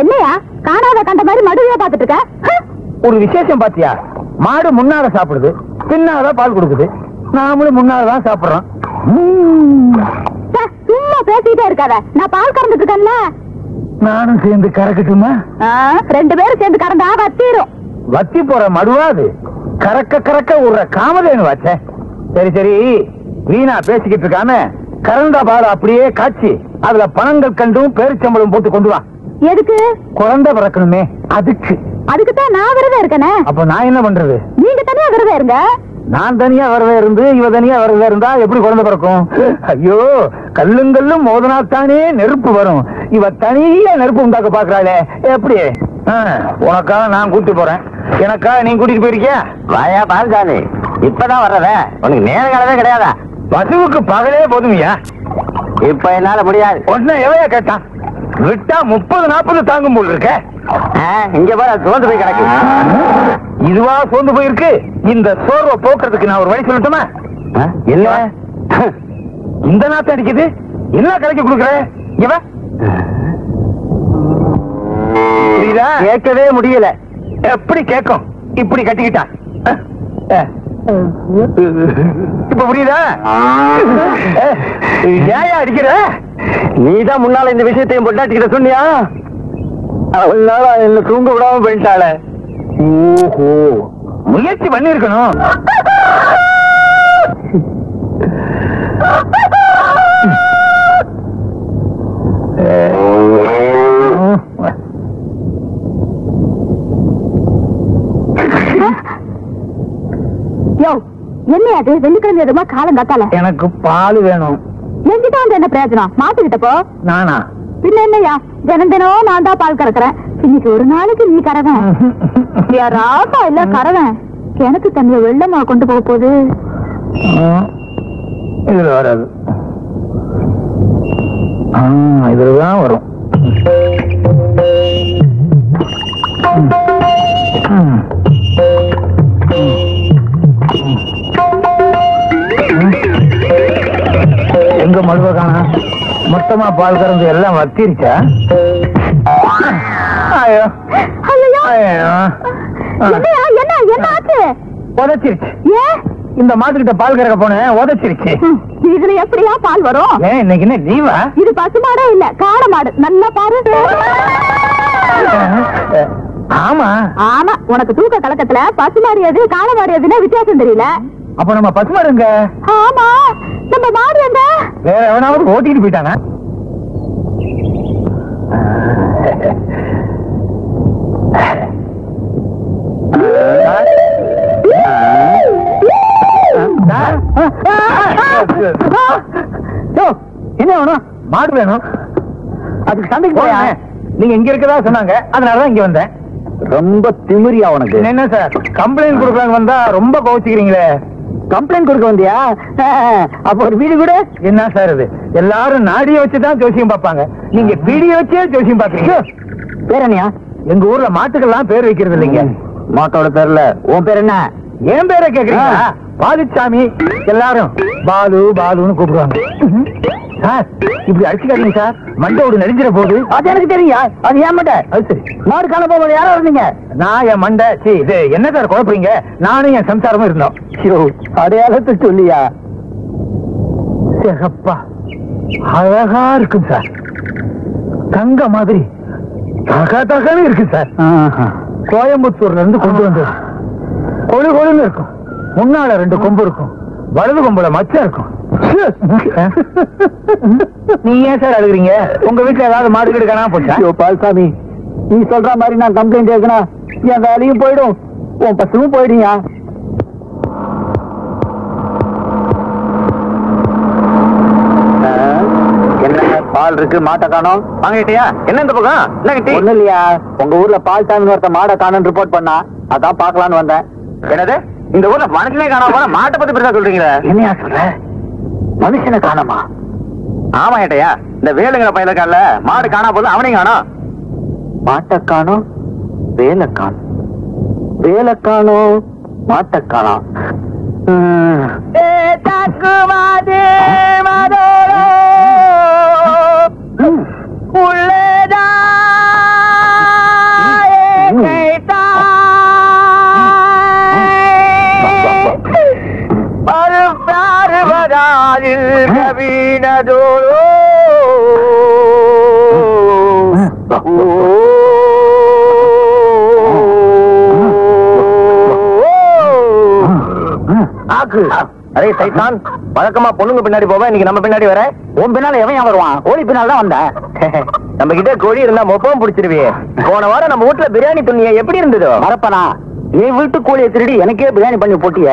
என்னையா? காணாத கண்ட மாதிரி மடுவையா பாத்துட்டு இருக்க! ஒரு விசேஷம் பாத்தியா? மாடு முன்னால சாப்பிடுது பின்னால பால் கொடுக்குது. நாமளும் முன்னால தான் சாப்பிடுறோம். சும்மா பேசிட்டே இருக்காத. நான் பால் கறந்துட்டு இருக்கேன்ல நானும் சேர்ந்து கறக்கட்டுமா? ரெண்டு பேரும் சேர்ந்து கறந்தா வத்திரும். வத்தி போற மடுவா அது? கறக்க கறக்க விடுற காமதேனு வாச்சே சரி சரி. வீணா பேசிக்கிட்டு இருக்காம கறந்த பால் அப்படியே காய்ச்சி அதுல பணங்கள் கண்டும் பேரிச்சம்பளம் போட்டு கொண்டு வா. எதுக்கு? குழந்தை பிறக்கணுமே அதுக்கு. அதுக்குத்தான் நான் விரதம் இருக்கனே. அப்ப நான் என்ன பண்றது? நீங்க தனியா விரதம் இருங்க. நான் தனியா வரவே இருந்து இவ தனியா வரவே இருந்தா எப்படி குழந்தை பிறக்கும்? ஐயோ கல்லுங்கல்லும் மோதனாத்தானே நெருப்பு வரும். இவ தனியா நெருப்பு உண்டாக்க பாக்குறாளே எப்படி? ஆ, உனக்காக நான் கூட்டிட்டு போறேன். எனக்காக நீ கூட்டிட்டு போயிருக்கியா? வாயா பால்சாமி இப்பதான் வர்றத. உனக்கு நேர காலமே கிடையாதா? பசுவுக்கு பகலே போதுமையா. இப்ப என்னால முடியாது. உடனே எவையா கேட்டான். விட்டா முப்பது நாற்பது தாங்கும் போல் இருக்க. இங்க பாரு சோர்ந்து போய் கிடக்கு. இதுவா சோர்ந்து போயிருக்கு? இந்த சோர்வை போக்குறதுக்கு நான் ஒரு வழி சொல்லட்டுமா? இல்ல இந்த நாத்தம் அடிக்குது? என்ன கலக்கி கொடுக்குற? இவ புரியுதா? கேட்கவே முடியல. எப்படி கேட்கும்? இப்படி அஹ். இப்ப புரியுதா? ஏயா அடிக்கிற? நீதான் முன்னால இந்த விஷயத்தையும் பொட்டாட்டிக்கிட்ட சொன்னியா? அவளால என்ன தூங்க விடாம போயிட்டாள. ஓஹோ முயற்சி பண்ணிருக்கணும் யோ என்ன அது வெள்ளிக்கிழமை எதுமா காலம் காத்தால எனக்கு பால் வேணும். என்கிட்ட வந்து என்ன பிரயோஜனம்? மாத்துக்கிட்ட போ. நானா? பின்ன என்னய்யா? தினம் தினம் நான் தான் பால் கறக்குறேன். இன்னைக்கு ஒரு நாளைக்கு நீ கறவன். யாராட்டா இல்ல கறவன்? கிணத்து தண்ணிய வெள்ளமா கொண்டு போக போகுது. இதுல வராது. இதுலதான் வரும். மொத்தமா பால் கறந்து எல்லாம் வத்திருச்சா? ஐயோ. என்ன என்ன ஆச்சு? உதச்சிருச்சு. ஏன் இந்த மாட்டுக்கிட்ட பால் கறக்க போனேன் உதச்சிருச்சு. இதுல எப்படியா பால் வரும்? இன்னைக்கு என்ன லீவா? இது பசுமாடே இல்ல காளை மாடு. நல்லா பாரு. ஆமா. ஆமா உனக்கு தூக்க கலக்கத்துல பசுமாடு எது காளை மாடு எதுன்னு வித்தியாசம் தெரியல. அப்ப நம்ம பசுமாடுங்க ஆமா நம்ம மாடு எங்க? வேற எவனாவது ஓட்டிட்டு போயிட்டானா? மாடு வேணும். அதுக்கு சண்டைக்கு போயா நீங்க இங்க இருக்கதா சொன்னாங்க. அதனாலதான் இங்க வந்தேன். ரொம்ப திமிரியா உனக்கு. என்ன சார்? கம்ப்ளைண்ட் கொடுக்கலான்னு வந்தா ரொம்ப கோவிச்சுக்கிறீங்களே. கம்ப்ளைண்ட் கொடுக்க வந்தியா? அப்ப ஒரு வீடு கூட? என்ன சார் இது? எல்லாரும் நாடிய வச்சுதான் ஜோசியம் பார்ப்பாங்க. நீங்க பீடிய வச்சே ஜோசியம் பாக்குறீங்க பேரனியா எங்க ஊர்ல மாட்டுக்கெல்லாம் பேர் வைக்கிறது இல்லைங்க. மாட்டோட பேர்ல. உன் பேர் என்ன? என் பேரை கேக்குறீங்களா? பாலுச்சாமி எல்லாரும் பாலு பாலுன்னு கூப்பிடுவாங்க. சார் இப்படி அடிச்சுக்காதீங்க சார். மண்டோடு நெறிஞ்சிட போகுது அது எனக்கு தெரியா அது ஏன் மாட்டேன் அது சரி. மாடு காண போக யாரா இருந்தீங்க? நான் என் மண்டை சீ இது என்ன சார் குழப்பறீங்க? நானும் என் சம்சாரமும் இருந்தோம். ஐயோ, அடையாளத்தை சொல்லியா? சிகப்பா. அழகா இருக்கும் சார். தங்க மாதிரி. தக தகன்னு இருக்கு சார். கோயம்புத்தூர்ல இருந்து கொண்டு வந்தது. கொழு கொழுன்னு இருக்கும். முன்னால ரெண்டு கொம்பு இருக்கும். வலது கொம்புல மச்சம் இருக்கும். நீ ஏன் சார் அழுகுறீங்க? உங்க வீட்டுல ஏதாவது மாடு கீடு காணாம போச்சா? பால்சாமி நீ சொல்ற மாதிரி நான் கம்ப்ளைண்ட் எழுதுனா என் வேலையும் போயிடும். உன் பசுவும் என்ன பால் இருக்கு மாட்டை காணோம்? வாங்கிட்டியா என்ன இந்த பக்கம்? என்ன கிட்டி? ஒண்ணு இல்லையா? உங்க ஊர்ல பால் சாமி ஒருத்த மாடை காணும் ரிப்போர்ட் பண்ணா அதான் பாக்கலான்னு வந்தேன். என்னது? இந்த ஊர்ல மனுஷனே காணாம மாட்டை பத்தி பெருசா சொல்றீங்களா? என்னையா சொல்ற? மனுஷனை காணோமா? ஆமா ஏட்டையா இந்த வேலுங்கிற பையல கால மாடு காணா போது அவனையும் காணோம். மாட்டை காணோம் வேலை காணும். வேலை காணோம் மாட்டை காணோம். பருப்பாறுவதாதில் கவீனதோரோ அரே சைத்தான் வழக்கமா பொண்ணுங்க பின்னாடி போவேன் இன்னைக்கு நம்ம பின்னாடி வர? உன் பின்னால எவன் வருவான்? கோழி பின்னால தான் வந்தேன் நம்ம கிட்ட கோழி இருந்தா மொப்பம் பிடிச்சிருவியே. போன வாரம் நம்ம வீட்டுல பிரியாணி துணிய எப்படி இருந்ததோ? மறப்பனா? நீ வீட்டு கோழியை திருடி எனக்கே பிரியாணி பண்ணி போட்டிய?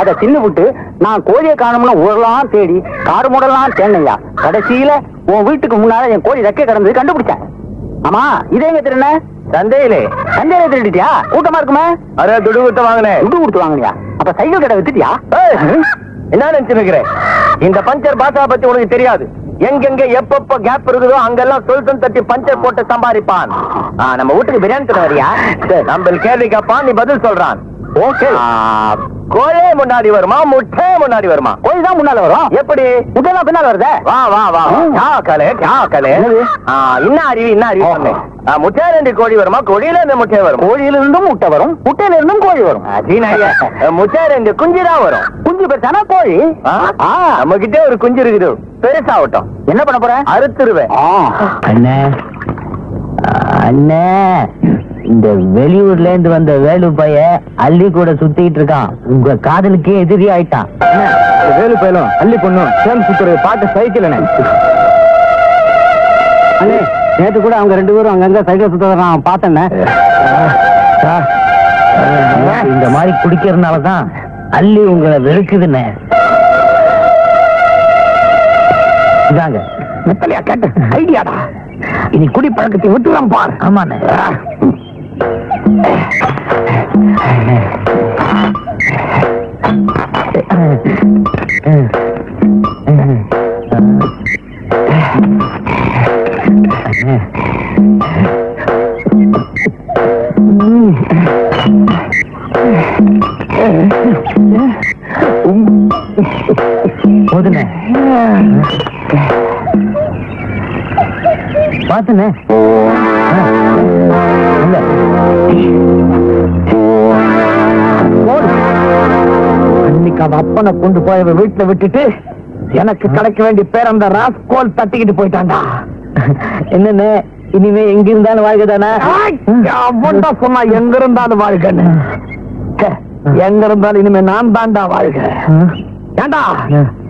அத தின்னு விட்டு நான் கோழியை காணும்னு ஊரெல்லாம் தேடி காடு மூடலாம் தேனையா கடைசியில உன் வீட்டுக்கு முன்னால என் கோழி ரெக்கை கிடந்தது கண்டுபிடிச்சேன். ஆமா இதே எங்க திருண்ண சந்தையிலே. சந்தையில திருடிட்டியா? கூட்டமா இருக்குமே? அரே துடு கொடுத்து வாங்கினேன். துடு கொடுத்து வாங்கினியா? அப்ப சைக்கிள் கடை வித்துட்டியா? என்ன நினைச்சிருக்கிறேன் இந்த பஞ்சர் பாஷா பத்தி உனக்கு தெரியாது. எங்கெங்க எப்பப்ப கேப் இருக்குதோ அங்கெல்லாம் சொல்தன் தட்டி பஞ்சர் போட்டு சம்பாதிப்பான். ஆ, நம்ம வீட்டுக்கு பிரியாணி தர வரியா நம்ம கேள்வி கேட்பான் நீ பதில் சொல்றான். ஓகே. கோழே முன்னாடி வருமா? முட்டை முன்னாடி வருமா? கோழி தான் முன்னால வரும். எப்படி? முட்டை தான் பின்னால வருதே. வா வா வா. கா கலே கா கலே ஆ, இன்ன அறிவு இன்ன அறிவு முட்டையில இருந்து கோழி வருமா? கோழியில இருந்து முட்டை வரும். கோழியில இருந்தும் முட்டை வரும் முட்டையில இருந்தும் கோழி வரும். முட்டையில இருந்து குஞ்சு தான் வரும். குஞ்சு பெருசானா? கோழி? நம்ம கிட்ட ஒரு குஞ்சு இருக்குது. பெருசாகட்டும் என்ன பண்ண போறேன் அறுத்துருவேன். அண்ணே. அண்ணே. இந்த வெளியூர்ல இருந்து வந்த வேலு பைய அள்ளி கூட சுத்திட்டு இருக்கான். உங்க காதலுக்கே எதிரி ஆயிட்டான். வேலு பயலும் அள்ளி பொண்ணும் சேம் சுத்துறது பாட்டு சைக்கிள் அண்ணே நேத்து கூட அவங்க ரெண்டு பேரும் அங்கங்க சைக்கிள் சுத்த நான் பார்த்தேன் இந்த மாதிரி குடிக்கிறதுனாலதான் அள்ளி உங்களை வெறுக்குதுண்ணே. இதாங்க. மெத்தலையா கேட்டு ஐடியாடா. இனி குடி பழக்கத்தை விட்டுலாம் பாரு. ஆமாண்ணே. Mm-hmm. அவ அப்பனை கொண்டு போய் அவ வீட்டுல விட்டுட்டு எனக்கு கிடைக்க வேண்டிய பேர் அந்த ராஸ்கோல் தட்டிக்கிட்டு போயிட்டான்டா. என்னண்ணே இனிமே எங்க இருந்தாலும் வாழ்க்கை தானே அவன்டா சொன்னா எங்க இருந்தாலும் வாழ்கன்னு ச்சே, எங்க இருந்தாலும் இனிமே நான் தான்டா வாழ்க. ஏண்டா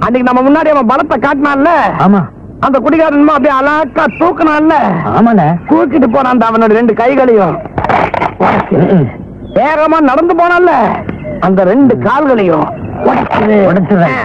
அன்னைக்கு நம்ம முன்னாடி அவன் பலத்தை காட்டினான்ல? ஆமா. அந்த குடிகாரன் அப்படியே அலாக்கா தூக்குனான்ல? ஆமாண்ணே. தூக்கிட்டு போனான் அவனோட ரெண்டு கைகளையும். வேகமா நடந்து போனான்ல? அந்த ரெண்டு கால்களையும். உடைச்சிரு. உடைச்சிடுறேன்